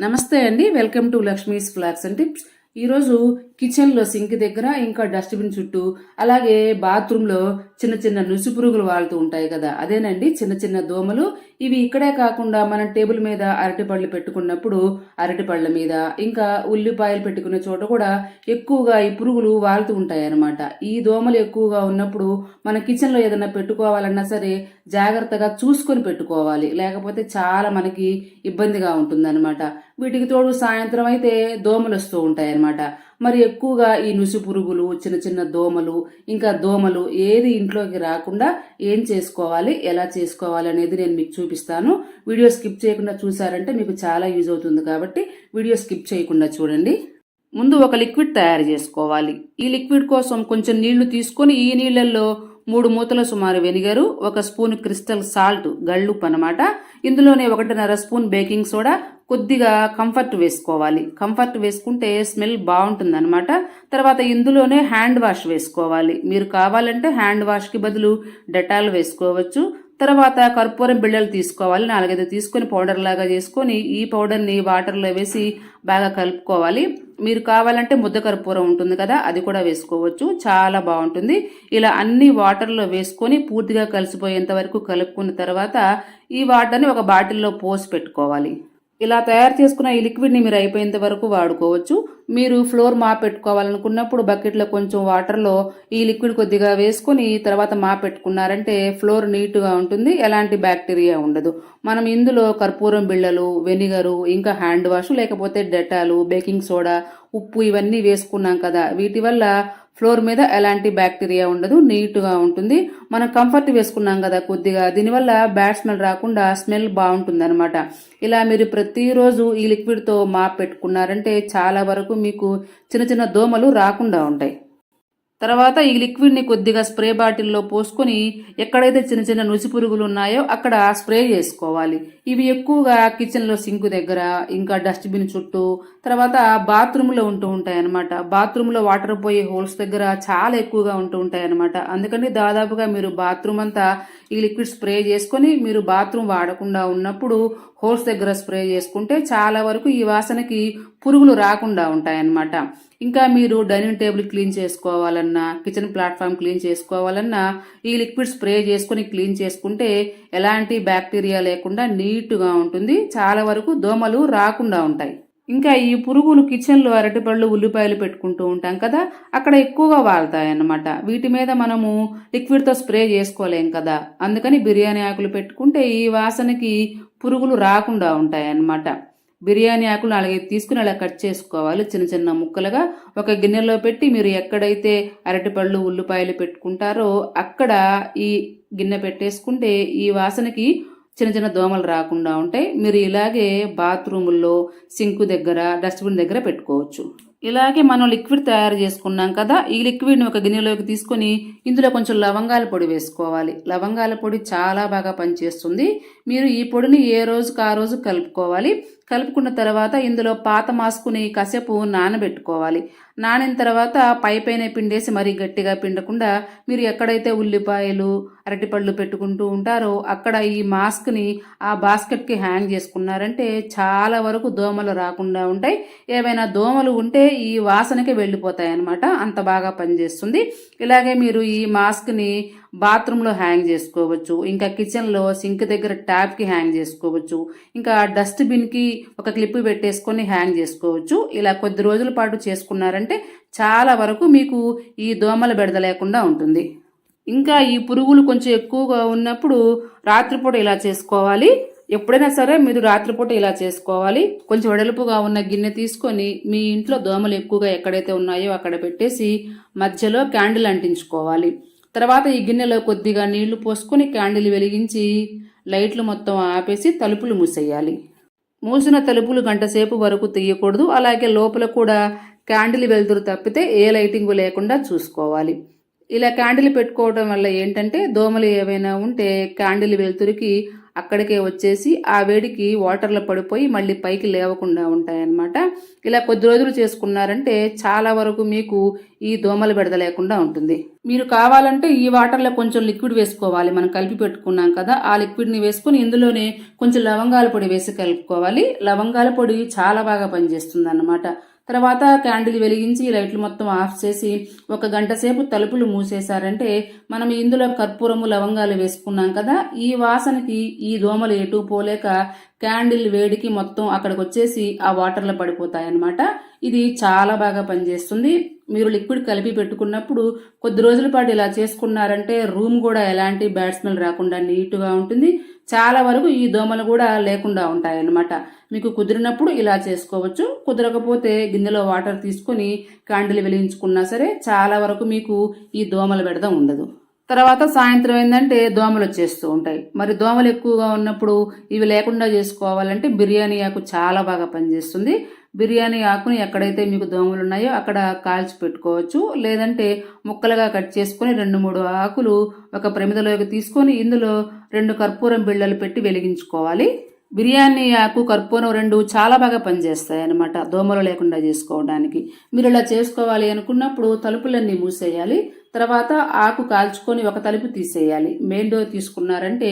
నమస్తే అండి. Welcome to Lakshmi's flags and tips. ఈరోజు కిచెన్లో సింక్ దగ్గర ఇంకా డస్ట్బిన్ చుట్టూ అలాగే బాత్రూంలో చిన్న చిన్న నుసి పురుగులు వాళ్తూ ఉంటాయి కదా. అదేనండి చిన్న చిన్న దోమలు. ఇవి ఇక్కడే కాకుండా మనం టేబుల్ మీద అరటిపళ్ళు పెట్టుకున్నప్పుడు అరటిపళ్ళ మీద ఇంకా ఉల్లిపాయలు పెట్టుకునే చోట కూడా ఎక్కువగా ఈ పురుగులు వాళ్తూ ఉంటాయి అన్నమాట. ఈ దోమలు ఎక్కువగా ఉన్నప్పుడు మన కిచెన్లో ఏదైనా పెట్టుకోవాలన్నా సరే జాగ్రత్తగా చూసుకొని పెట్టుకోవాలి. లేకపోతే చాలా మనకి ఇబ్బందిగా ఉంటుందన్నమాట. వీటికి తోడు సాయంత్రం అయితే దోమలు వస్తూ ఉంటాయి అన్నమాట మరి ఎక్కువగా ఈ నుసి పురుగులు చిన్న చిన్న దోమలు ఇంకా దోమలు ఏది ఇంట్లోకి రాకుండా ఏం చేసుకోవాలి ఎలా చేసుకోవాలి అనేది నేను మీకు చూపిస్తాను. వీడియో స్కిప్ చేయకుండా చూసారంటే మీకు చాలా యూజ్ అవుతుంది కాబట్టి వీడియో స్కిప్ చేయకుండా చూడండి. ముందు ఒక లిక్విడ్ తయారు చేసుకోవాలి. ఈ లిక్విడ్ కోసం కొంచెం నీళ్ళు తీసుకొని ఈ నీళ్ళల్లో మూడు మూతల సుమారు వెనిగరు ఒక స్పూన్ క్రిస్టల్ సాల్ట్ గళ్ళుప్పు అనమాట ఇందులోనే ఒకటిన్నర స్పూన్ బేకింగ్ సోడా కొద్దిగా కంఫర్ట్ వేసుకోవాలి. కంఫర్ట్ వేసుకుంటే స్మెల్ బాగుంటుందన్నమాట. తర్వాత ఇందులోనే హ్యాండ్ వాష్ వేసుకోవాలి. మీరు కావాలంటే హ్యాండ్ వాష్కి బదులు డెటాల్ వేసుకోవచ్చు. తర్వాత కర్పూరం బిళ్ళలు తీసుకోవాలి. నాలుగైదు తీసుకొని పౌడర్ లాగా చేసుకొని ఈ పౌడర్ని వాటర్లో వేసి బాగా కలుపుకోవాలి. మీరు కావాలంటే ముద్ద కర్పూరం ఉంటుంది కదా అది కూడా వేసుకోవచ్చు. చాలా బాగుంటుంది. ఇలా అన్ని వాటర్లో వేసుకొని పూర్తిగా కలిసిపోయేంత వరకు కలుపుకున్న తర్వాత ఈ వాటర్ని ఒక బాటిల్లో పోసి పెట్టుకోవాలి. ఇలా తయారు చేసుకున్న ఈ లిక్విడ్ని మీరు అయిపోయేంత వరకు వాడుకోవచ్చు. మీరు ఫ్లోర్ మా పెట్టుకోవాలనుకున్నప్పుడు బకెట్లో కొంచెం వాటర్లో ఈ లిక్విడ్ కొద్దిగా వేసుకొని తర్వాత మా పెట్టుకున్నారంటే ఫ్లోర్ నీట్గా ఉంటుంది ఎలాంటి బ్యాక్టీరియా ఉండదు. మనం ఇందులో కర్పూరం బిళ్ళలు వెనిగరు ఇంకా హ్యాండ్ వాష్ లేకపోతే డెటాలు బేకింగ్ సోడా ఉప్పు ఇవన్నీ వేసుకున్నాం కదా వీటి వల్ల ఫ్లోర్ మీద ఎలాంటి బ్యాక్టీరియా ఉండదు నీట్గా ఉంటుంది. మనం కంఫర్ట్ వేసుకున్నాం కదా కొద్దిగా. దీనివల్ల బ్యాడ్ స్మెల్ రాకుండా స్మెల్ బాగుంటుందన్నమాట. ఇలా మీరు ప్రతిరోజు ఈ లిక్విడ్తో మాప్ పెట్టుకున్నారంటే చాలా వరకు మీకు చిన్న చిన్న దోమలు రాకుండా ఉంటాయి. తర్వాత ఈ లిక్విడ్ని కొద్దిగా స్ప్రే బాటిల్లో పోసుకొని ఎక్కడైతే చిన్న చిన్న నుసి పురుగులు ఉన్నాయో అక్కడ స్ప్రే చేసుకోవాలి. ఇవి ఎక్కువగా కిచెన్లో సింక్ దగ్గర ఇంకా డస్ట్బిన్ చుట్టూ తర్వాత బాత్రూంలో ఉంటూ ఉంటాయి అనమాట బాత్రూంలో వాటర్ పోయే హోల్స్ దగ్గర చాలా ఎక్కువగా ఉంటూ ఉంటాయి అనమాట అందుకని దాదాపుగా మీరు బాత్రూమ్ అంతా ఈ లిక్విడ్ స్ప్రే చేసుకొని మీరు బాత్రూమ్ వాడకుండా ఉన్నప్పుడు హోల్స్ దగ్గర స్ప్రే చేసుకుంటే చాలా వరకు ఈ వాసనకి పురుగులు రాకుండా ఉంటాయన్నమాట. ఇంకా మీరు డైనింగ్ టేబుల్ క్లీన్ చేసుకోవాలన్నా కిచెన్ ప్లాట్ఫామ్ క్లీన్ చేసుకోవాలన్నా ఈ లిక్విడ్ స్ప్రే చేసుకుని క్లీన్ చేసుకుంటే ఎలాంటి బ్యాక్టీరియా లేకుండా నీట్గా ఉంటుంది. చాలా వరకు దోమలు రాకుండా ఉంటాయి. ఇంకా ఈ పురుగులు కిచెన్లో అరటిపళ్ళు ఉల్లిపాయలు పెట్టుకుంటూ ఉంటాం కదా అక్కడ ఎక్కువగా వాళ్తాయి అన్నమాట వీటి మీద మనము లిక్విడ్తో స్ప్రే చేసుకోలేం కదా. అందుకని బిర్యానీ ఆకులు పెట్టుకుంటే ఈ వాసనకి పురుగులు రాకుండా ఉంటాయన్నమాట. బిర్యానీ ఆకులు అలాగే తీసుకుని అలా కట్ చేసుకోవాలి చిన్న చిన్న ముక్కలుగా. ఒక గిన్నెలో పెట్టి మీరు ఎక్కడైతే అరటిపళ్ళు ఉల్లిపాయలు పెట్టుకుంటారో అక్కడ ఈ గిన్నె పెట్టేసుకుంటే ఈ వాసనకి చిన్న చిన్న దోమలు రాకుండా ఉంటాయి మీరు ఇలాగే బాత్రూముల్లో సింకు దగ్గర డస్ట్బిన్ దగ్గర పెట్టుకోవచ్చు. ఇలాగే మనం లిక్విడ్ తయారు చేసుకున్నాం కదా ఈ లిక్విడ్ని ఒక గిన్నెలోకి తీసుకొని ఇందులో కొంచెం లవంగాల పొడి వేసుకోవాలి. లవంగాల పొడి చాలా బాగా పనిచేస్తుంది. మీరు ఈ పొడిని ఏ రోజుకు ఆ రోజు కలుపుకోవాలి. కలుపుకున్న తర్వాత ఇందులో పాత మాసుకుని కసేపు నానబెట్టుకోవాలి. నానిన తర్వాత పై పైన పిండేసి మరీ గట్టిగా పిండకుండా మీరు ఎక్కడైతే ఉల్లిపాయలు అరటిపళ్ళు పెట్టుకుంటూ ఉంటారో అక్కడ ఈ మాస్క్ని ఆ బాస్కెట్కి హ్యాంగ్ చేసుకున్నారంటే చాలా వరకు దోమలు రాకుండా ఉంటాయి. ఏవైనా దోమలు ఉంటే ఈ వాసనకి వెళ్ళిపోతాయి అన్నమాట అంత బాగా పనిచేస్తుంది. ఇలాగే మీరు ఈ మాస్క్ని బాత్రూంలో హ్యాంగ్ చేసుకోవచ్చు. ఇంకా కిచెన్లో సింక్ దగ్గర ట్యాప్కి హ్యాంగ్ చేసుకోవచ్చు. ఇంకా డస్ట్బిన్కి ఒక క్లిప్ పెట్టేసుకొని హ్యాంగ్ చేసుకోవచ్చు. ఇలా కొద్ది రోజుల పాటు చేసుకున్నారంటే చాలా వరకు మీకు ఈ దోమల బెడద లేకుండా ఉంటుంది. ఇంకా ఈ పురుగులు కొంచెం ఎక్కువగా ఉన్నప్పుడు రాత్రిపూట ఇలా చేసుకోవాలి. ఎప్పుడైనా సరే మీరు రాత్రిపూట ఇలా చేసుకోవాలి. కొంచెం వెడల్పుగా ఉన్న గిన్నె తీసుకొని మీ ఇంట్లో దోమలు ఎక్కువగా ఎక్కడైతే ఉన్నాయో అక్కడ పెట్టేసి మధ్యలో క్యాండిల్ అంటించుకోవాలి. తర్వాత ఈ గిన్నెలో కొద్దిగా నీళ్ళు పోసుకొని క్యాండిల్ వెలిగించి లైట్లు మొత్తం ఆపేసి తలుపులు మూసేయాలి. మూసిన తలుపులు గంట సేపు వరకు తీయకూడదు. అలాగే లోపల కూడా క్యాండిల్ వెలుతురు తప్పితే ఏ లైటింగ్ లేకుండా చూసుకోవాలి. ఇలా క్యాండిల్ పెట్టుకోవడం వల్ల ఏంటంటే దోమలు ఏవైనా ఉంటే క్యాండిల్ వెలుతురికి అక్కడికే వచ్చేసి ఆ వేడికి వాటర్లో పడిపోయి మళ్ళీ పైకి లేవకుండా ఉంటాయన్నమాట. ఇలా కొద్ది రోజులు చేసుకున్నారంటే చాలా వరకు మీకు ఈ దోమలు బెడద లేకుండా ఉంటుంది. మీరు కావాలంటే ఈ వాటర్లో కొంచెం లిక్విడ్ వేసుకోవాలి. మనం కలిపి పెట్టుకున్నాం కదా ఆ లిక్విడ్ని వేసుకొని ఇందులోనే కొంచెం లవంగాల పొడి వేసి కలుపుకోవాలి. లవంగాల పొడి చాలా బాగా పనిచేస్తుంది అన్నమాట తర్వాత క్యాండిల్ వెలిగించి లైట్లు మొత్తం ఆఫ్ చేసి ఒక గంట సేపు తలుపులు మూసేశారంటే మనం ఇందులో కర్పూరము లవంగాలు వేసుకున్నాం కదా. ఈ వాసనకి ఈ దోమలు ఎటు పోలేక క్యాండిల్ వేడికి మొత్తం అక్కడికి వచ్చేసి ఆ వాటర్లో పడిపోతాయి అన్నమాట ఇది చాలా బాగా పనిచేస్తుంది. మీరు లిక్విడ్ కలిపి పెట్టుకున్నప్పుడు కొద్ది రోజుల పాటు ఇలా చేసుకున్నారంటే రూమ్ కూడా ఎలాంటి బ్యాడ్ స్మెల్ రాకుండా నీట్గా ఉంటుంది. చాలా వరకు ఈ దోమలు కూడా లేకుండా ఉంటాయి అన్నమాట మీకు కుదిరినప్పుడు ఇలా చేసుకోవచ్చు. కుదరకపోతే గిన్నెలో వాటర్ తీసుకొని క్యాండిల్ వెలిగించుకున్నా సరే చాలా వరకు మీకు ఈ దోమల బెడద ఉండదు. తర్వాత సాయంత్రం ఏంటంటే దోమలు వచ్చేస్తూ ఉంటాయి. మరి దోమలు ఎక్కువగా ఉన్నప్పుడు ఇవి లేకుండా చేసుకోవాలంటే బిర్యానీ ఆకు చాలా బాగా పనిచేస్తుంది. బిర్యానీ ఆకుని ఎక్కడైతే మీకు దోమలు ఉన్నాయో అక్కడ కాల్చి పెట్టుకోవచ్చు. లేదంటే ముక్కలుగా కట్ చేసుకొని రెండు మూడు ఆకులు ఒక ప్రమిదలోకి తీసుకొని ఇందులో రెండు కర్పూరం బిళ్ళలు పెట్టి వెలిగించుకోవాలి. బిర్యానీ ఆకు కర్పూరం రెండు చాలా బాగా పనిచేస్తాయి అన్నమాట దోమలు లేకుండా చేసుకోవడానికి. మీరు ఇలా చేసుకోవాలి అనుకున్నప్పుడు తలుపులన్నీ మూసేయాలి. తర్వాత ఆకు కాల్చుకొని ఒక తలుపు తీసేయాలి. మెయిన్ డోర్ తీసుకున్నారంటే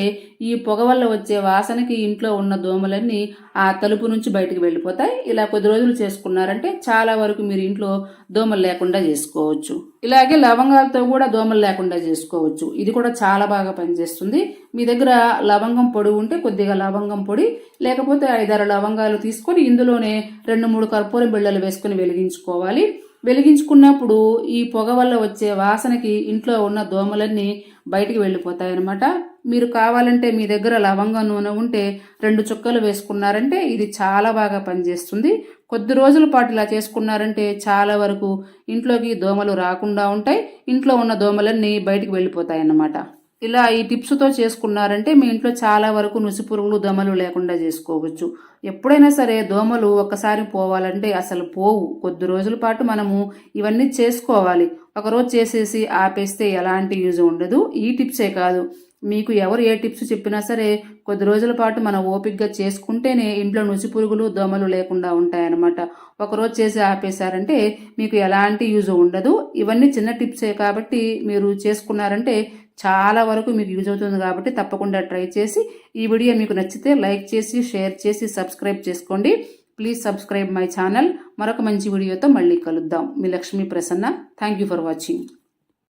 ఈ పొగ వల్ల వచ్చే వాసనకి ఇంట్లో ఉన్న దోమలన్నీ ఆ తలుపు నుంచి బయటకు వెళ్ళిపోతాయి. ఇలా కొద్ది రోజులు చేసుకున్నారంటే చాలా వరకు మీరు ఇంట్లో దోమలు లేకుండా చేసుకోవచ్చు. ఇలాగే లవంగాలతో కూడా దోమలు లేకుండా చేసుకోవచ్చు. ఇది కూడా చాలా బాగా పనిచేస్తుంది. మీ దగ్గర లవంగం పొడి ఉంటే కొద్దిగా లవంగం పొడి లేకపోతే ఐదారు లవంగాలు తీసుకొని ఇందులోనే రెండు మూడు కర్పూరం బిళ్ళలు వేసుకొని వెలిగించుకోవాలి. వెలిగించుకున్నప్పుడు ఈ పొగ వల్ల వచ్చే వాసనకి ఇంట్లో ఉన్న దోమలన్నీ బయటికి వెళ్ళిపోతాయన్నమాట. మీరు కావాలంటే మీ దగ్గర లవంగ నూనె ఉంటే రెండు చుక్కలు వేసుకున్నారంటే ఇది చాలా బాగా పనిచేస్తుంది. కొద్ది రోజుల పాటు ఇలా చేసుకున్నారంటే చాలా వరకు ఇంట్లోకి దోమలు రాకుండా ఉంటాయి. ఇంట్లో ఉన్న దోమలన్నీ బయటికి వెళ్ళిపోతాయి అన్నమాట ఇలా ఈ టిప్స్తో చేసుకున్నారంటే మీ ఇంట్లో చాలా వరకు నుసి పురుగులు దోమలు లేకుండా చేసుకోవచ్చు. ఎప్పుడైనా సరే దోమలు ఒక్కసారి పోవాలంటే అసలు పోవు. కొద్ది రోజుల పాటు మనము ఇవన్నీ చేసుకోవాలి. ఒకరోజు చేసేసి ఆపేస్తే ఎలాంటి యూజ్ ఉండదు. ఈ టిప్సే కాదు. మీకు ఎవరు ఏ టిప్స్ చెప్పినా సరే కొద్ది రోజుల పాటు మనం ఓపిక్గా చేసుకుంటేనే ఇంట్లో నుసి పురుగులు దోమలు లేకుండా ఉంటాయన్నమాట. ఒకరోజు చేసి ఆపేశారంటే మీకు ఎలాంటి యూజ్ ఉండదు. ఇవన్నీ చిన్న టిప్సే కాబట్టి మీరు చేసుకున్నారంటే చాలా వరకు మీకు యూజ్ అవుతుంది కాబట్టి తప్పకుండా ట్రై చేసి ఈ వీడియో మీకు నచ్చితే లైక్ చేసి షేర్ చేసి సబ్స్క్రైబ్ చేసుకోండి. ప్లీజ్ సబ్స్క్రైబ్ మై ఛానల్ మరొక మంచి వీడియోతో మళ్ళీ కలుద్దాం. మీ Lakshmi Prasanna. Thank you for watching